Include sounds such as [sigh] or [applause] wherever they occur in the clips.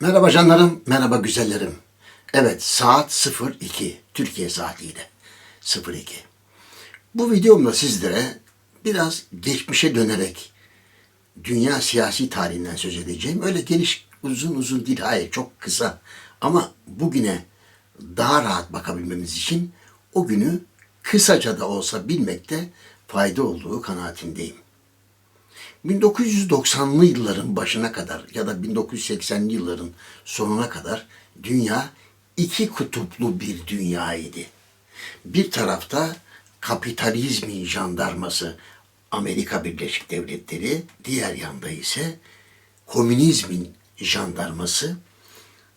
Merhaba canlarım, merhaba güzellerim. Evet, saat 02, Türkiye saatiyle 02. Bu videomda sizlere biraz geçmişe dönerek dünya siyasi tarihinden söz edeceğim. Öyle geniş, uzun uzun değil, hayır çok kısa. Ama bugüne daha rahat bakabilmemiz için o günü kısaca da olsa bilmekte fayda olduğu kanaatindeyim. 1990'lı yılların başına kadar ya da 1980'li yılların sonuna kadar dünya iki kutuplu bir dünyaydı. Bir tarafta kapitalizmin jandarması Amerika Birleşik Devletleri, diğer yanda ise komünizmin jandarması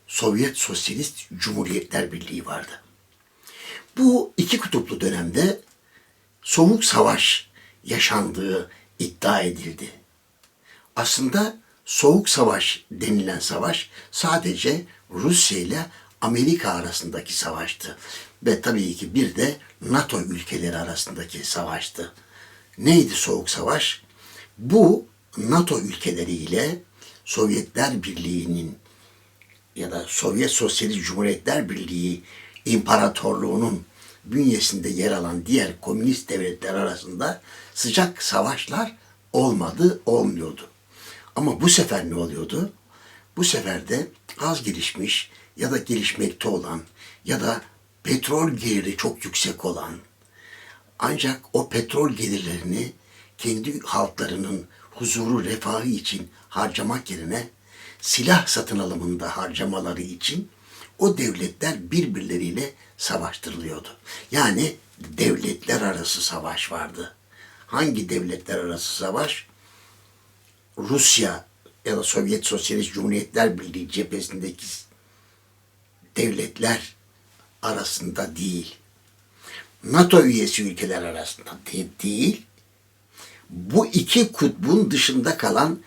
Sovyet Sosyalist Cumhuriyetler Birliği vardı. Bu iki kutuplu dönemde soğuk savaş yaşandığı iddia edildi. Aslında soğuk savaş denilen savaş sadece Rusya ile Amerika arasındaki savaştı. Ve tabii ki bir de NATO ülkeleri arasındaki savaştı. Neydi soğuk savaş? Bu NATO ülkeleri ile Sovyetler Birliği'nin ya da Sovyet Sosyalist Cumhuriyetler Birliği İmparatorluğu'nun bünyesinde yer alan diğer komünist devletler arasında sıcak savaşlar olmadı, olmuyordu. Ama bu sefer ne oluyordu? Bu sefer de az gelişmiş ya da gelişmekte olan ya da petrol geliri çok yüksek olan ancak o petrol gelirlerini kendi halklarının huzuru, refahı için harcamak yerine silah satın alımında harcamaları için o devletler birbirleriyle savaştırılıyordu. Yani devletler arası savaş vardı. Hangi devletler arası savaş? Rusya ya da Sovyet Sosyalist Cumhuriyetler Birliği cephesindeki devletler arasında değil. NATO üyesi ülkeler arasında de- değil. Bu iki kutbun dışında kalan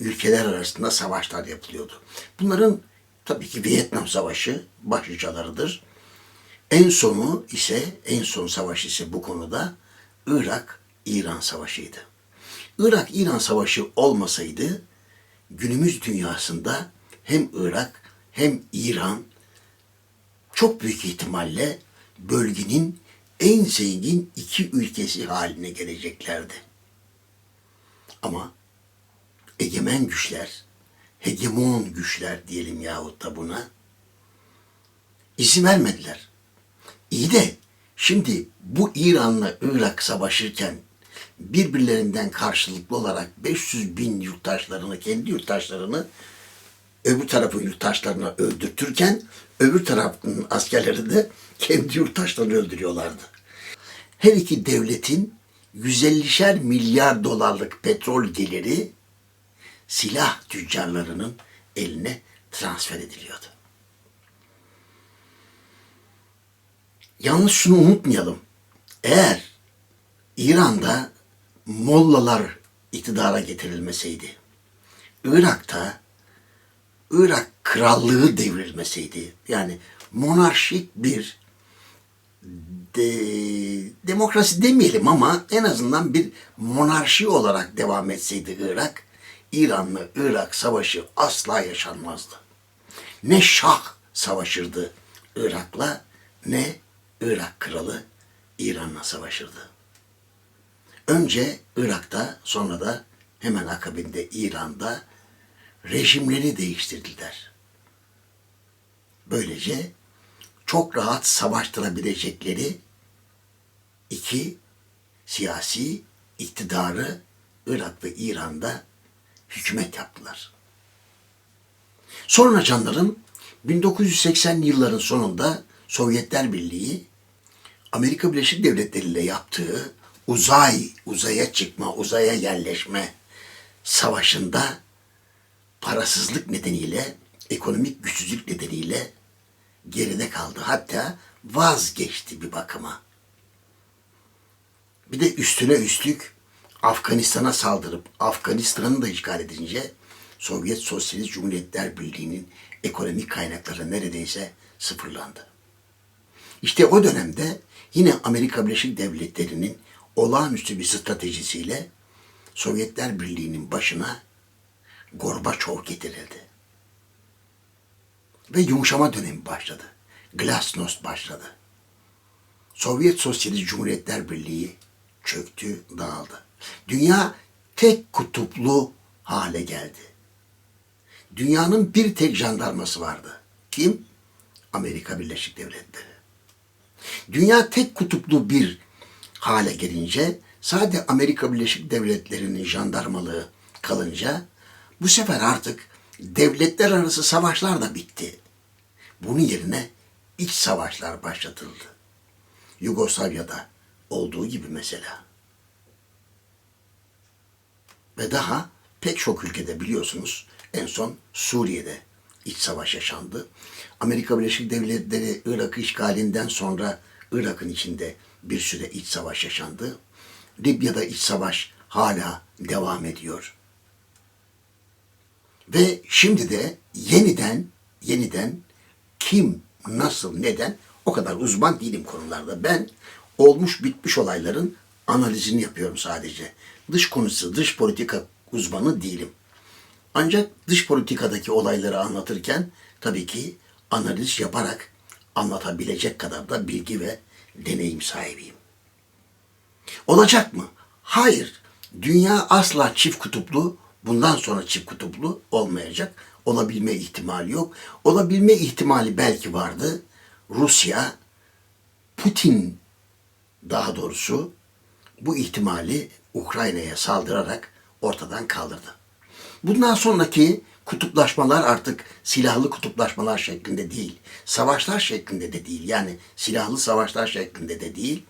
ülkeler arasında savaşlar yapılıyordu. Bunların tabii ki Vietnam Savaşı başlıcalarıdır. En sonu ise, en son savaş ise bu konuda Irak-İran Savaşı'ydı. Irak-İran Savaşı olmasaydı günümüz dünyasında hem Irak hem İran çok büyük ihtimalle bölgenin en zengin iki ülkesi haline geleceklerdi. Ama egemen güçler, hegemon güçler diyelim yahut da buna izin vermediler. İyi de şimdi bu İran'la Irak savaşırken birbirlerinden karşılıklı olarak 500 bin yurttaşlarını, kendi yurttaşlarını öbür tarafın yurttaşlarına öldürtürken öbür tarafın askerleri de kendi yurttaşlarını öldürüyorlardı. Her iki devletin 150'şer milyar dolarlık petrol geliri silah tüccarlarının eline transfer ediliyordu. Yalnız şunu unutmayalım. Eğer İran'da Mollalar iktidara getirilmeseydi, Irak'ta Irak krallığı devrilmeseydi, yani monarşik bir de, demokrasi demeyelim ama en azından bir monarşi olarak devam etseydi Irak, İran'la Irak savaşı asla yaşanmazdı. Ne Şah savaşırdı Irak'la ne Irak kralı İran'la savaşırdı. Önce Irak'ta sonra da hemen akabinde İran'da rejimleri değiştirdiler. Böylece çok rahat savaştırabilecekleri iki siyasi iktidarı Irak ve İran'da hükümet yaptılar. Sonra canlarım 1980 yılların sonunda Sovyetler Birliği Amerika Birleşik Devletleri ile yaptığı uzay, uzaya çıkma, uzaya yerleşme savaşında parasızlık nedeniyle, ekonomik güçsüzlük nedeniyle geride kaldı. Hatta vazgeçti bir bakıma. Bir de üstüne üstlük Afganistan'a saldırıp Afganistan'ı da işgal edince Sovyet Sosyalist Cumhuriyetler Birliği'nin ekonomik kaynakları neredeyse sıfırlandı. İşte o dönemde yine Amerika Birleşik Devletleri'nin olağanüstü bir stratejisiyle Sovyetler Birliği'nin başına Gorbaçov getirildi. Ve yumuşama dönemi başladı. Glasnost başladı. Sovyet Sosyalist Cumhuriyetler Birliği çöktü, dağıldı. Dünya tek kutuplu hale geldi. Dünyanın bir tek jandarması vardı. Kim? Amerika Birleşik Devletleri. Dünya tek kutuplu bir hale gelince sadece Amerika Birleşik Devletleri'nin jandarmalığı kalınca bu sefer artık devletler arası savaşlar da bitti. Bunun yerine iç savaşlar başlatıldı. Yugoslavya'da olduğu gibi mesela. Ve daha pek çok ülkede biliyorsunuz en son Suriye'de iç savaş yaşandı. Amerika Birleşik Devletleri Irak işgalinden sonra Irak'ın içinde bir süre iç savaş yaşandı. Libya'da iç savaş hala devam ediyor. Ve şimdi de yeniden yeniden kim, nasıl, neden o kadar uzman değilim konularda. Ben olmuş bitmiş olayların analizini yapıyorum sadece. Dış konusu, dış politika uzmanı değilim. Ancak dış politikadaki olayları anlatırken tabii ki analiz yaparak anlatabilecek kadar da bilgi ve deneyim sahibiyim. Olacak mı? Hayır. Dünya asla çift kutuplu, bundan sonra çift kutuplu olmayacak. Olabilme ihtimali yok. Olabilme ihtimali belki vardı. Rusya, Putin daha doğrusu bu ihtimali Ukrayna'ya saldırarak ortadan kaldırdı. Bundan sonraki kutuplaşmalar artık silahlı kutuplaşmalar şeklinde değil, savaşlar şeklinde de değil. Yani silahlı savaşlar şeklinde de değil,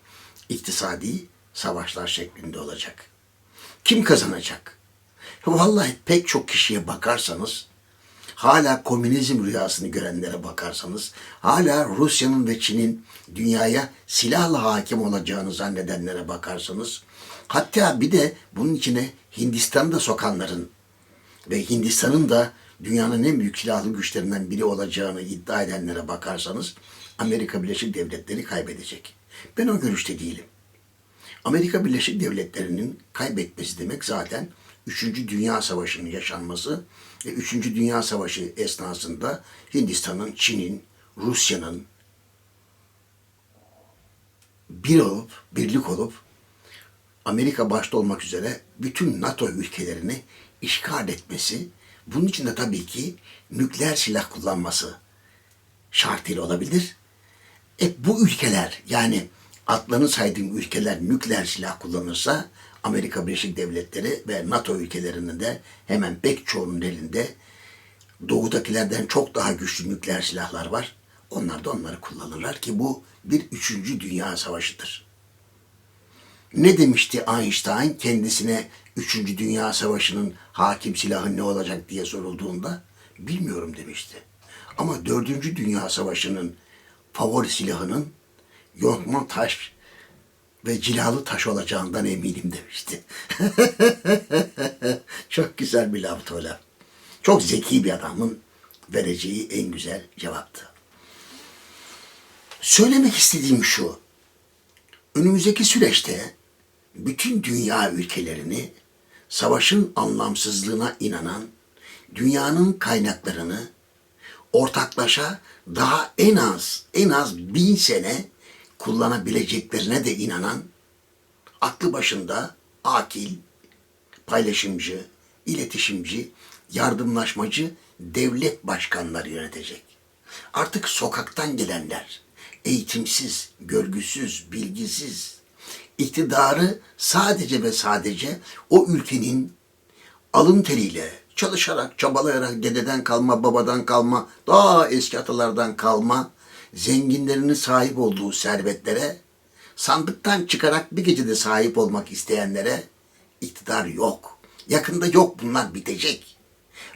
iktisadi savaşlar şeklinde olacak. Kim kazanacak? Vallahi pek çok kişiye bakarsanız, hala komünizm rüyasını görenlere bakarsanız, hala Rusya'nın ve Çin'in dünyaya silahla hakim olacağını zannedenlere bakarsanız, hatta bir de bunun içine Hindistan'ı da sokanların ve Hindistan'ın da dünyanın en büyük silahlı güçlerinden biri olacağını iddia edenlere bakarsanız Amerika Birleşik Devletleri kaybedecek. Ben o görüşte değilim. Amerika Birleşik Devletleri'nin kaybetmesi demek zaten 3. Dünya Savaşı'nın yaşanması ve 3. Dünya Savaşı esnasında Hindistan'ın, Çin'in, Rusya'nın bir olup, birlik olup Amerika başta olmak üzere bütün NATO ülkelerini işgal etmesi, bunun için de tabii ki nükleer silah kullanması şartıyla olabilir. E bu ülkeler yani adlarını saydığım ülkeler nükleer silah kullanırsa Amerika Birleşik Devletleri ve NATO ülkelerinin de hemen pek çoğunun elinde doğudakilerden çok daha güçlü nükleer silahlar var. Onlar da onları kullanırlar ki bu bir üçüncü dünya savaşıdır. Ne demişti Einstein kendisine Üçüncü Dünya Savaşı'nın hakim silahı ne olacak diye sorulduğunda bilmiyorum demişti. Ama Dördüncü Dünya Savaşı'nın favori silahının yontma taş ve cilalı taş olacağından eminim demişti. [laughs] Çok güzel bir laftı o. Çok zeki bir adamın vereceği en güzel cevaptı. Söylemek istediğim şu. Önümüzdeki süreçte bütün dünya ülkelerini savaşın anlamsızlığına inanan, dünyanın kaynaklarını ortaklaşa daha en az en az bin sene kullanabileceklerine de inanan, aklı başında akil, paylaşımcı, iletişimci, yardımlaşmacı devlet başkanları yönetecek. Artık sokaktan gelenler, eğitimsiz, görgüsüz, bilgisiz, iktidarı sadece ve sadece o ülkenin alın teriyle, çalışarak, çabalayarak, dededen kalma, babadan kalma, daha eski atalardan kalma zenginlerinin sahip olduğu servetlere, sandıktan çıkarak bir gecede sahip olmak isteyenlere iktidar yok. Yakında yok bunlar bitecek.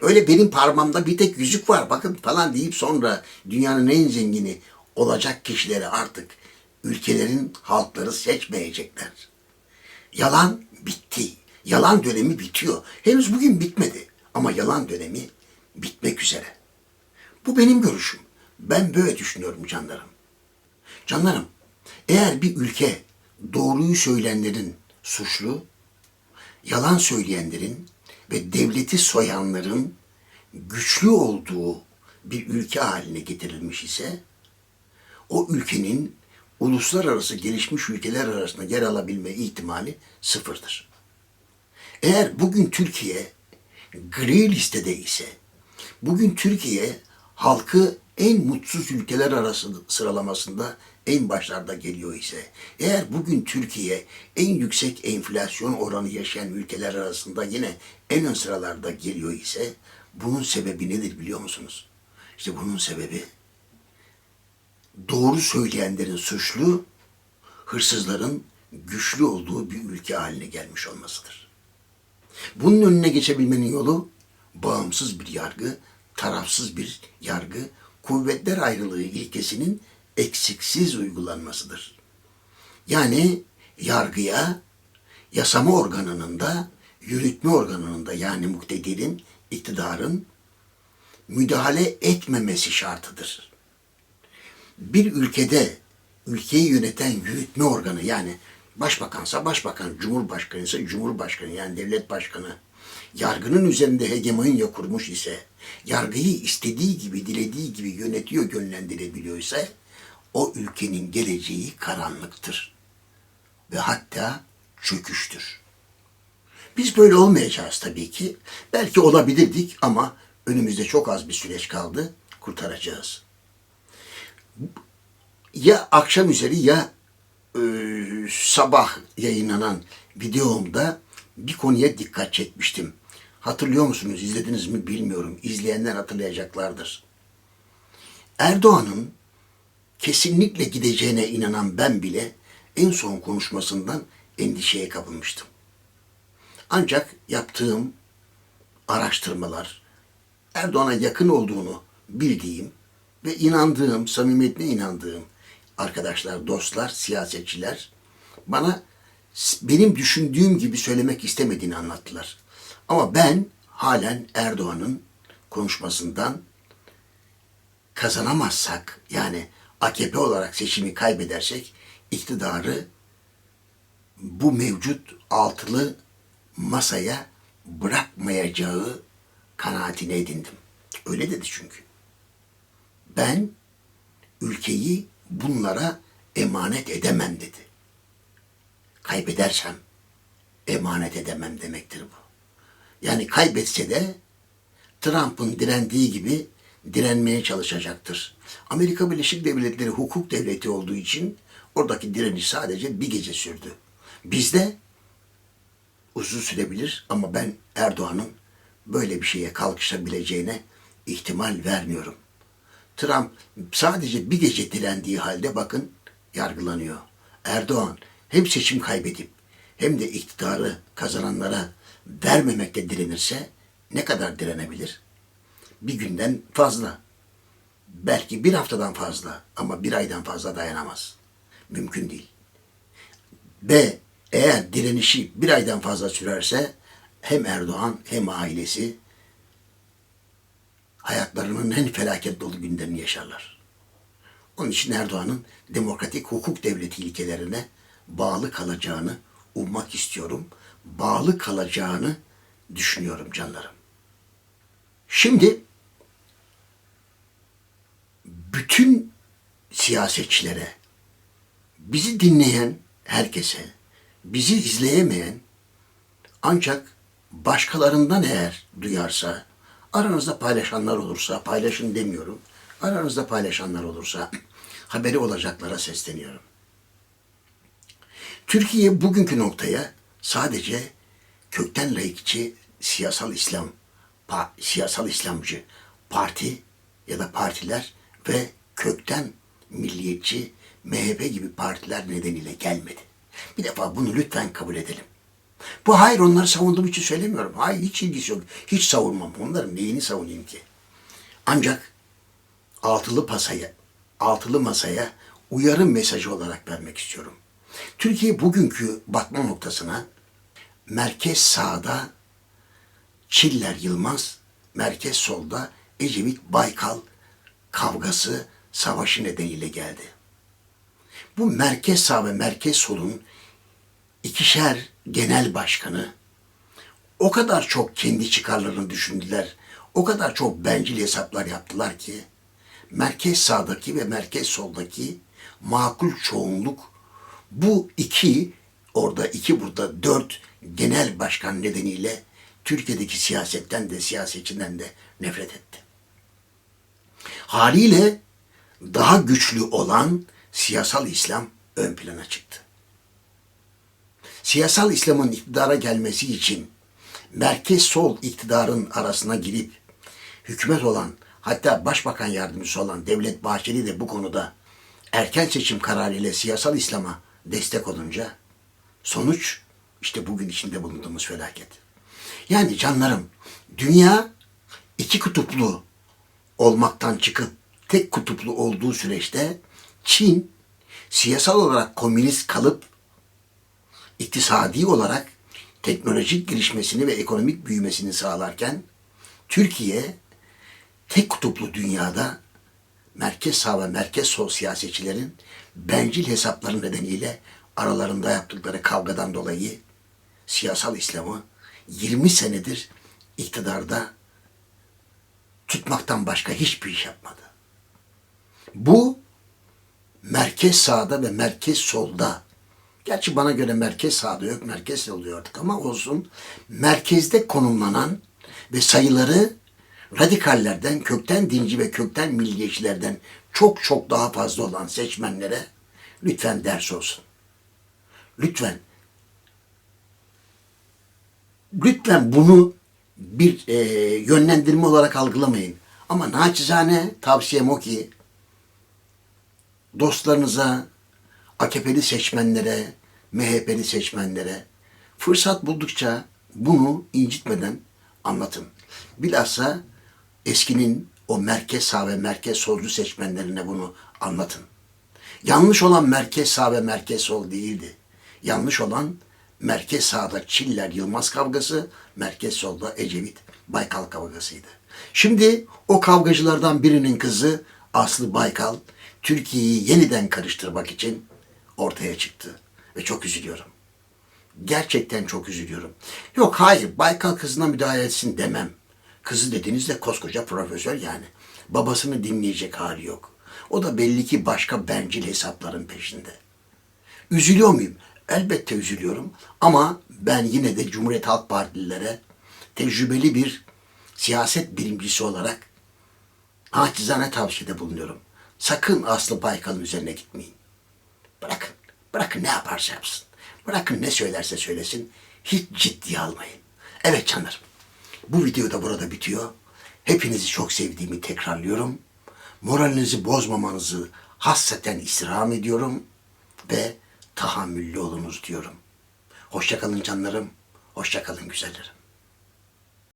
Öyle benim parmağımda bir tek yüzük var bakın falan deyip sonra dünyanın en zengini olacak kişileri artık ülkelerin halkları seçmeyecekler. Yalan bitti. Yalan dönemi bitiyor. Henüz bugün bitmedi ama yalan dönemi bitmek üzere. Bu benim görüşüm. Ben böyle düşünüyorum canlarım. Canlarım, eğer bir ülke doğruyu söyleyenlerin suçlu, yalan söyleyenlerin ve devleti soyanların güçlü olduğu bir ülke haline getirilmiş ise o ülkenin uluslararası gelişmiş ülkeler arasında yer alabilme ihtimali sıfırdır. Eğer bugün Türkiye gri listede ise, bugün Türkiye halkı en mutsuz ülkeler arası sıralamasında en başlarda geliyor ise, eğer bugün Türkiye en yüksek enflasyon oranı yaşayan ülkeler arasında yine en ön sıralarda geliyor ise, bunun sebebi nedir biliyor musunuz? İşte bunun sebebi doğru söyleyenlerin suçlu, hırsızların güçlü olduğu bir ülke haline gelmiş olmasıdır. Bunun önüne geçebilmenin yolu bağımsız bir yargı, tarafsız bir yargı, kuvvetler ayrılığı ilkesinin eksiksiz uygulanmasıdır. Yani yargıya yasama organının da yürütme organının da yani muktedirin, iktidarın müdahale etmemesi şartıdır. Bir ülkede ülkeyi yöneten yürütme organı yani başbakansa başbakan, cumhurbaşkanı ise cumhurbaşkanı yani devlet başkanı yargının üzerinde hegemonya kurmuş ise, yargıyı istediği gibi, dilediği gibi yönetiyor, yönlendirebiliyor o ülkenin geleceği karanlıktır. Ve hatta çöküştür. Biz böyle olmayacağız tabii ki. Belki olabilirdik ama önümüzde çok az bir süreç kaldı. Kurtaracağız. Ya akşam üzeri ya e, sabah yayınlanan videomda bir konuya dikkat çekmiştim. Hatırlıyor musunuz? İzlediniz mi bilmiyorum. İzleyenler hatırlayacaklardır. Erdoğan'ın kesinlikle gideceğine inanan ben bile en son konuşmasından endişeye kapılmıştım. Ancak yaptığım araştırmalar, Erdoğan'a yakın olduğunu bildiğim ve inandığım, samimiyetine inandığım arkadaşlar, dostlar, siyasetçiler bana benim düşündüğüm gibi söylemek istemediğini anlattılar. Ama ben halen Erdoğan'ın konuşmasından kazanamazsak yani AKP olarak seçimi kaybedersek iktidarı bu mevcut altılı masaya bırakmayacağı kanaatine edindim. Öyle dedi çünkü. Ben ülkeyi bunlara emanet edemem dedi. Kaybedersem emanet edemem demektir bu. Yani kaybetse de Trump'ın direndiği gibi direnmeye çalışacaktır. Amerika Birleşik Devletleri hukuk devleti olduğu için oradaki direniş sadece bir gece sürdü. Bizde uzun sürebilir ama ben Erdoğan'ın böyle bir şeye kalkışabileceğine ihtimal vermiyorum. Trump sadece bir gece direndiği halde bakın yargılanıyor. Erdoğan hem seçim kaybedip hem de iktidarı kazananlara vermemekte direnirse ne kadar direnebilir? Bir günden fazla. Belki bir haftadan fazla ama bir aydan fazla dayanamaz. Mümkün değil. Ve eğer direnişi bir aydan fazla sürerse hem Erdoğan hem ailesi hayatlarının en felaket dolu günlerini yaşarlar. Onun için Erdoğan'ın demokratik hukuk devleti ilkelerine bağlı kalacağını ummak istiyorum. Bağlı kalacağını düşünüyorum canlarım. Şimdi bütün siyasetçilere, bizi dinleyen herkese, bizi izleyemeyen ancak başkalarından eğer duyarsa, aranızda paylaşanlar olursa, paylaşın demiyorum, aranızda paylaşanlar olursa [clears throat] haberi olacaklara sesleniyorum. Türkiye bugünkü noktaya sadece kökten laikçi siyasal İslam, pa, siyasal İslamcı parti ya da partiler ve kökten milliyetçi MHP gibi partiler nedeniyle gelmedi. Bir defa bunu lütfen kabul edelim. Bu hayır onları savunduğum için söylemiyorum. Hayır hiç ilgisi yok. Hiç savunmam. Onların neyini savunayım ki? Ancak altılı pasaya, altılı masaya uyarı mesajı olarak vermek istiyorum. Türkiye bugünkü batma noktasına merkez sağda Çiller Yılmaz, merkez solda Ecevit Baykal kavgası, savaşı nedeniyle geldi. Bu merkez sağ ve merkez solun ikişer genel başkanı o kadar çok kendi çıkarlarını düşündüler, o kadar çok bencil hesaplar yaptılar ki merkez sağdaki ve merkez soldaki makul çoğunluk bu iki orada iki burada dört genel başkan nedeniyle Türkiye'deki siyasetten de siyasetçinden de nefret etti. Haliyle daha güçlü olan siyasal İslam ön plana çıktı. Siyasal İslam'ın iktidara gelmesi için merkez sol iktidarın arasına girip hükümet olan hatta başbakan yardımcısı olan Devlet Bahçeli de bu konuda erken seçim kararıyla siyasal İslam'a destek olunca sonuç işte bugün içinde bulunduğumuz felaket. Yani canlarım dünya iki kutuplu olmaktan çıkıp tek kutuplu olduğu süreçte Çin siyasal olarak komünist kalıp iktisadi olarak teknolojik gelişmesini ve ekonomik büyümesini sağlarken Türkiye tek kutuplu dünyada merkez sağ ve merkez sol siyasetçilerin bencil hesapları nedeniyle aralarında yaptıkları kavgadan dolayı siyasal İslam'ı 20 senedir iktidarda tutmaktan başka hiçbir iş yapmadı. Bu merkez sağda ve merkez solda Gerçi bana göre merkez sağda yok, merkez artık ama olsun. Merkezde konumlanan ve sayıları radikallerden, kökten dinci ve kökten milliyetçilerden çok çok daha fazla olan seçmenlere lütfen ders olsun. Lütfen lütfen bunu bir e, yönlendirme olarak algılamayın. Ama naçizane tavsiyem o ki dostlarınıza, AKP'li seçmenlere, MHP'li seçmenlere fırsat buldukça bunu incitmeden anlatın. Bilhassa eskinin o merkez sağ ve merkez solcu seçmenlerine bunu anlatın. Yanlış olan merkez sağ ve merkez sol değildi. Yanlış olan merkez sağda Çiller Yılmaz kavgası, merkez solda Ecevit Baykal kavgasıydı. Şimdi o kavgacılardan birinin kızı Aslı Baykal Türkiye'yi yeniden karıştırmak için ortaya çıktı. Ve çok üzülüyorum. Gerçekten çok üzülüyorum. Yok hayır Baykal kızına müdahale etsin demem. Kızı dediğinizde koskoca profesör yani. Babasını dinleyecek hali yok. O da belli ki başka bencil hesapların peşinde. Üzülüyor muyum? Elbette üzülüyorum. Ama ben yine de Cumhuriyet Halk Partililere tecrübeli bir siyaset bilimcisi olarak naçizane tavsiyede bulunuyorum. Sakın Aslı Baykal'ın üzerine gitmeyin. Bırakın. Bırakın ne yaparsa yapsın. Bırakın ne söylerse söylesin. Hiç ciddiye almayın. Evet canlarım. Bu video da burada bitiyor. Hepinizi çok sevdiğimi tekrarlıyorum. Moralinizi bozmamanızı hasreten istirham ediyorum. Ve tahammüllü olunuz diyorum. Hoşçakalın canlarım. Hoşçakalın güzellerim.